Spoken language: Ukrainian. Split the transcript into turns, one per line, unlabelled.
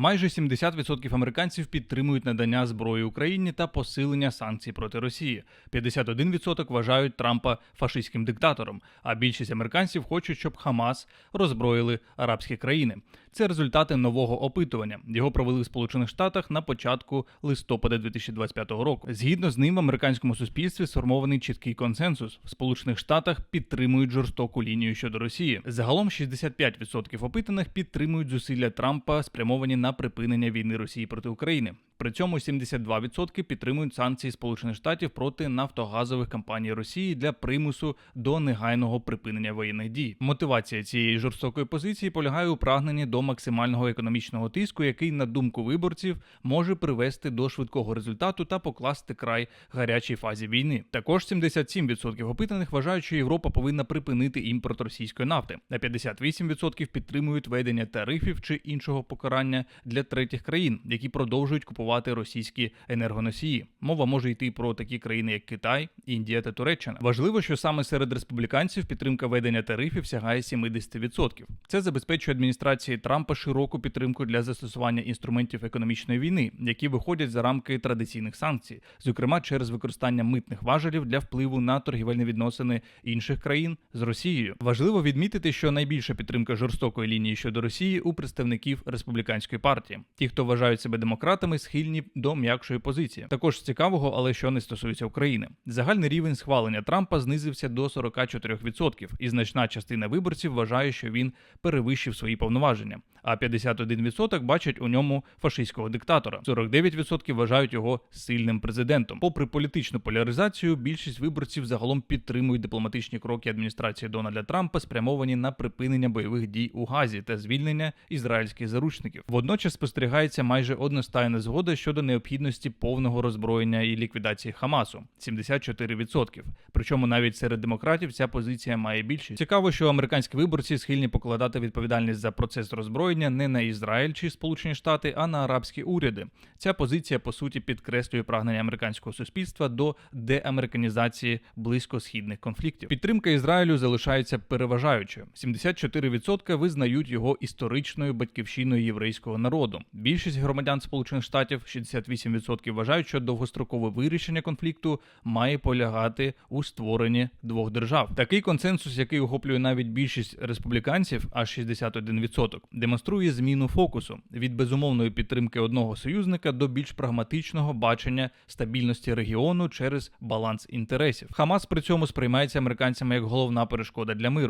Майже 70% американців підтримують надання зброї Україні та посилення санкцій проти Росії. 51% вважають Трампа фашистським диктатором. А більшість американців хочуть, щоб Хамас роззброїли арабські країни. Це результати нового опитування. Його провели в Сполучених Штатах на початку листопада 2025 року. Згідно з ним, в американському суспільстві сформований чіткий консенсус. В Сполучених Штатах підтримують жорстоку лінію щодо Росії. Загалом 65% опитаних підтримують зусилля Трампа, спрямовані на припинення війни Росії проти України. При цьому 72% підтримують санкції Сполучених Штатів проти нафтогазових компаній Росії для примусу до негайного припинення воєнних дій. Мотивація цієї жорстокої позиції полягає у прагненні до максимального економічного тиску, який, на думку виборців, може привести до швидкого результату та покласти край гарячій фазі війни. Також 77% опитаних вважають, що Європа повинна припинити імпорт російської нафти, а 58% підтримують введення тарифів чи іншого покарання для третіх країн, які продовжують купувати російські енергоносії. Мова може йти про такі країни, як Китай, Індія та Туреччина. Важливо, що саме серед республіканців підтримка введення тарифів сягає 70%. Це забезпечує адміністрації Трампа широку підтримку для застосування інструментів економічної війни, які виходять за рамки традиційних санкцій, зокрема через використання митних важелів для впливу на торгівельні відносини інших країн з Росією. Важливо відмітити, що найбільша підтримка жорстокої лінії щодо Росії у представників республіканської партії. Ті, хто вважають себе демократами, схильні до м'якшої позиції. Також цікавого, але що не стосується України. Загальний рівень схвалення Трампа знизився до 44%, і значна частина виборців вважає, що він перевищив свої повноваження. А 51% бачать у ньому фашистського диктатора. 49% вважають його сильним президентом. Попри політичну поляризацію, більшість виборців загалом підтримують дипломатичні кроки адміністрації Дональда Трампа, спрямовані на припинення бойових дій у Газі та звільнення ізраїльських заручників. Водночас спостерігається майже одностайна згода щодо необхідності повного роззброєння і ліквідації Хамасу 74%. Причому навіть серед демократів ця позиція має більшість. Цікаво, що американські виборці схильні покладати відповідальність за процес роззброєння не на Ізраїль чи Сполучені Штати, а на арабські уряди. Ця позиція по суті підкреслює прагнення американського суспільства до деамериканізації близькосхідних конфліктів. Підтримка Ізраїлю залишається переважаючою. 74% визнають його історичною батьківщиною єврейського народу. Більшість громадян Сполучених Штатів 68% вважають, що довгострокове вирішення конфлікту має полягати у створенні двох держав. Такий консенсус, який охоплює навіть більшість республіканців, аж 61%, демонструє зміну фокусу від безумовної підтримки одного союзника до більш прагматичного бачення стабільності регіону через баланс інтересів. Хамас при цьому сприймається американцями як головна перешкода для миру.